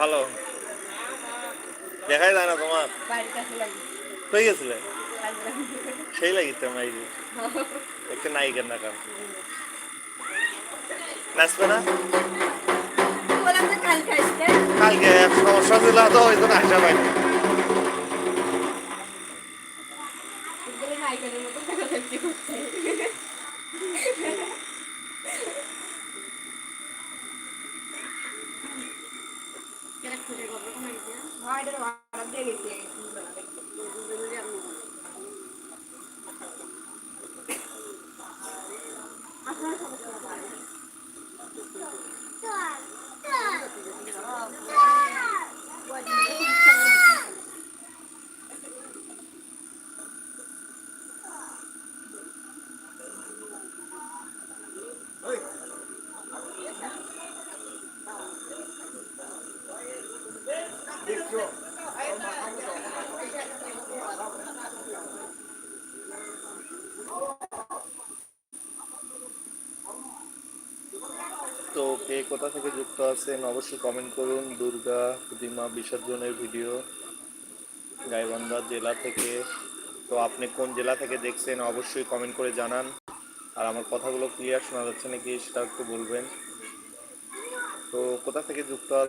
ভালো। দেখাই যায় না তোমার। হয়ে গেছিলে? সেই লাগিতে যে একটা নায়িকার না কাম। নাচবে না? কালকে সমস্যা ছিল তো ওই জন্য আসা পাইনি নায়িকাদের মতো അമ്മായിട്ടൊരു വളർച്ച കിട്ടിയായിരുന്നു അതാണ് സംസ്കാരം তো কে কোথা থেকে যুক্ত আছেন, অবশ্যই কমেন্ট করুন। দুর্গা, প্রতিমা, বিসর্জনের ভিডিও গাইবান্ধা জেলা থেকে। তো আপনি কোন জেলা থেকে দেখছেন, অবশ্যই কমেন্ট করে জানান। আর আমার কথাগুলো ক্লিয়ার শোনা যাচ্ছে নাকি, সেটা একটু বলবেন। তো কোথা থেকে যুক্ত আ-